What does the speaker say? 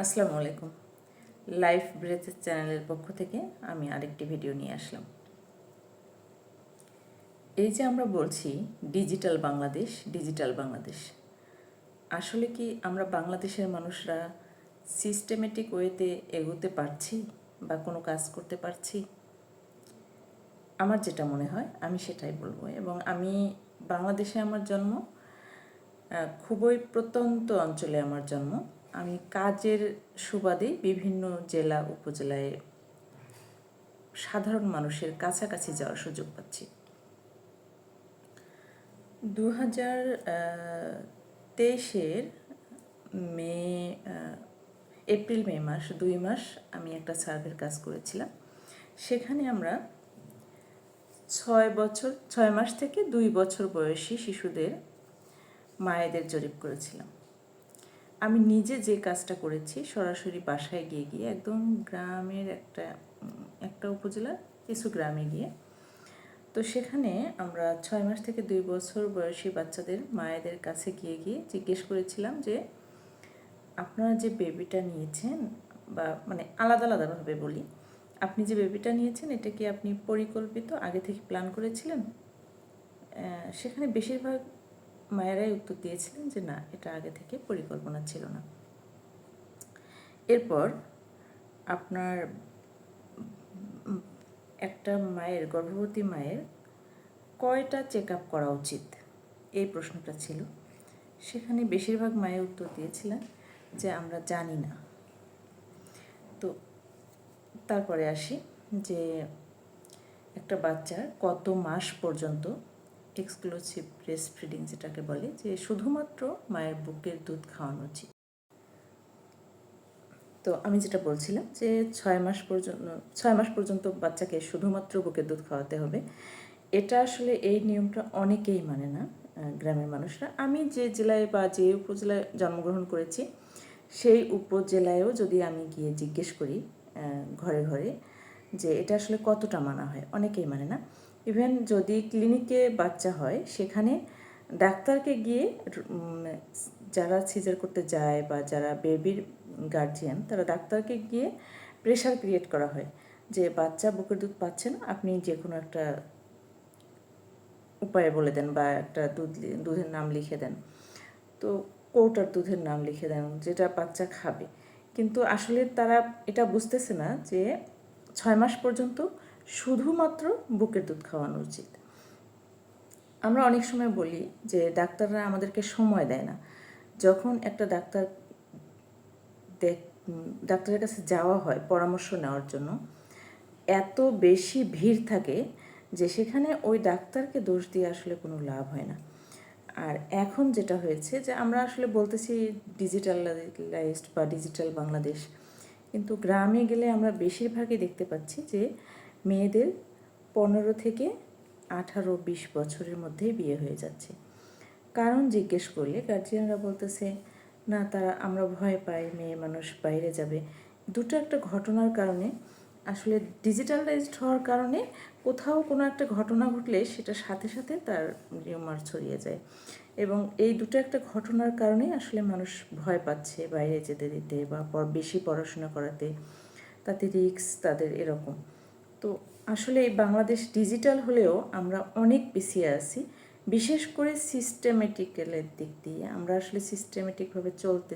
আসসালামু আলাইকুম। লাইফ ব্রেথের চ্যানেলের পক্ষ থেকে আমি আরেকটি ভিডিও নিয়ে আসলাম। এই যে আমরা বলছি ডিজিটাল বাংলাদেশ ডিজিটাল বাংলাদেশ, আসলে কি আমরা বাংলাদেশের মানুষরা সিস্টেমেটিক ওয়েতে এগোতে পারছি বা কোনো কাজ করতে পারছি? আমার যেটা মনে হয়, আমি সেটাই বলব এবং আমি বাংলাদেশে আমার জন্ম খুবই প্রত্যন্ত অঞ্চলে আমার জন্ম আমি কাজের সুবাদে বিভিন্ন জেলা, উপজেলায় সাধারণ মানুষের কাছাকাছি যাওয়ার সুযোগ পাচ্ছি। দু হাজার তেইশের মে এপ্রিল মে মাস, দুই মাস আমি একটা সার্ভের কাজ করেছিলাম। সেখানে আমরা ছয় বছর, ছয় মাস থেকে দুই বছর বয়সী শিশুদের, মায়েদের জরিপ করেছিলাম। আমি নিজে যে কাজটা করেছি সরাসরি বাসায় গিয়ে গিয়ে একদম গ্রামের একটা একটা উপজেলার কিছু গ্রামে গিয়ে। তো সেখানে আমরা ছয় মাস থেকে দুই বছর বয়সী বাচ্চাদের, মায়েদের কাছে গিয়ে গিয়ে জিজ্ঞেস করেছিলাম যে, আপনারা যে বেবিটা নিয়েছেন বা মানে আলাদা, আলাদাভাবে বলি, আপনি যে বেবিটা নিয়েছেন এটা কি আপনি পরিকল্পিত আগে থেকে প্ল্যান করেছিলেন? সেখানে বেশিরভাগ মায়েরাই উত্তর দিয়েছিলেন যে না, এটা আগে থেকে পরিকল্পনা ছিল না। এরপর আপনার একটা মায়ের, গর্ভবতী মায়ের কয়টা চেক আপ করা উচিত? এই প্রশ্নটা ছিল। সেখানে বেশিরভাগ মায়ের উত্তর দিয়েছিলেন যে আমরা জানি না। তো তারপরে আসি যে একটা বাচ্চার কত মাস পর্যন্ত এক্সক্লুসিভ ব্রেস্ট ফিডিং যেটাকে বলে, যে শুধুমাত্র মায়ের বুকের দুধ খাওয়ানো উচিত। তো আমি যেটা বলছিলাম যে ছয় মাস পর্যন্ত, ছয় মাস পর্যন্ত বাচ্চাকে শুধুমাত্র বুকের দুধ খাওয়াতে হবে, এটা আসলে এই নিয়মটা অনেকেই মানে না গ্রামের মানুষরা। আমি যে জেলায় বা যে উপজেলায় জন্মগ্রহণ করেছি, সেই উপজেলায়ও যদি আমি গিয়ে জিজ্ঞেস করি ঘরে ঘরে, যে এটা আসলে কতটা মানা হয়, অনেকেই মানে না। ইভেন যদি ক্লিনিকে বাচ্চা হয়, সেখানে ডাক্তারকে গিয়ে যারা সিজার করতে যায় বা যারা বেবির গার্জিয়ান তারা ডাক্তারকে গিয়ে প্রেশার ক্রিয়েট করা হয় যে বাচ্চা বুকের দুধ পাচ্ছে না আপনি যে কোনো একটা উপায় বলে দেন বা একটা দুধ দুধের নাম লিখে দেন। তো কৌটার দুধের নাম লিখে দেন, যেটা বাচ্চা খাবে। কিন্তু আসলে তারা এটা বুঝতেছে না যে ছয় মাস পর্যন্ত শুধুমাত্র বুকের দুধ খাওয়ানো উচিত। আমরা অনেক সময় বলি যে, ডাক্তাররা আমাদেরকে সময় দেয় না। যখন একটা ডাক্তার ডাক্তারের কাছে যাওয়া হয় পরামর্শ নেওয়ার জন্য, এত বেশি ভিড় থাকে যে, সেখানে ওই ডাক্তারকে দোষ দিয়ে আসলে কোনো লাভ হয় না। আর এখন যেটা হয়েছে যে, আমরা আসলে বলতেছি ডিজিটালাইজড বা ডিজিটাল বাংলাদেশ। কিন্তু গ্রামে গেলে আমরা বেশিরভাগই দেখতে পাচ্ছি যে মেয়েদের পনেরো থেকে আঠারো বিশ বছরের মধ্যেই বিয়ে হয়ে যাচ্ছে। কারণ জিজ্ঞেস করলে গার্জিয়ানরা বলতেছে, না, তারা, আমরা ভয় পাই, মেয়ে মানুষ বাইরে যাবে। দুটো একটা ঘটনার কারণে, আসলে ডিজিটালাইজড হওয়ার কারণে কোথাও কোনো একটা ঘটনা ঘটলে সেটা সাথে সাথে তার রিউমার ছড়িয়ে যায়। এবং এই দুটো একটা ঘটনার কারণে আসলে মানুষ ভয় পাচ্ছে বাইরে যেতে দিতে বা বেশি পড়াশোনা করাতে। তাতে রিস্ক তাদের এরকম। তো আসলে বাংলাদেশ ডিজিটাল হলেও আমরা অনেক পিছিয়ে আছি, বিশেষ করে সিস্টেমেটিক্যালের দিক দিয়ে। আমরা আসলে সিস্টেমেটিকভাবে চলতে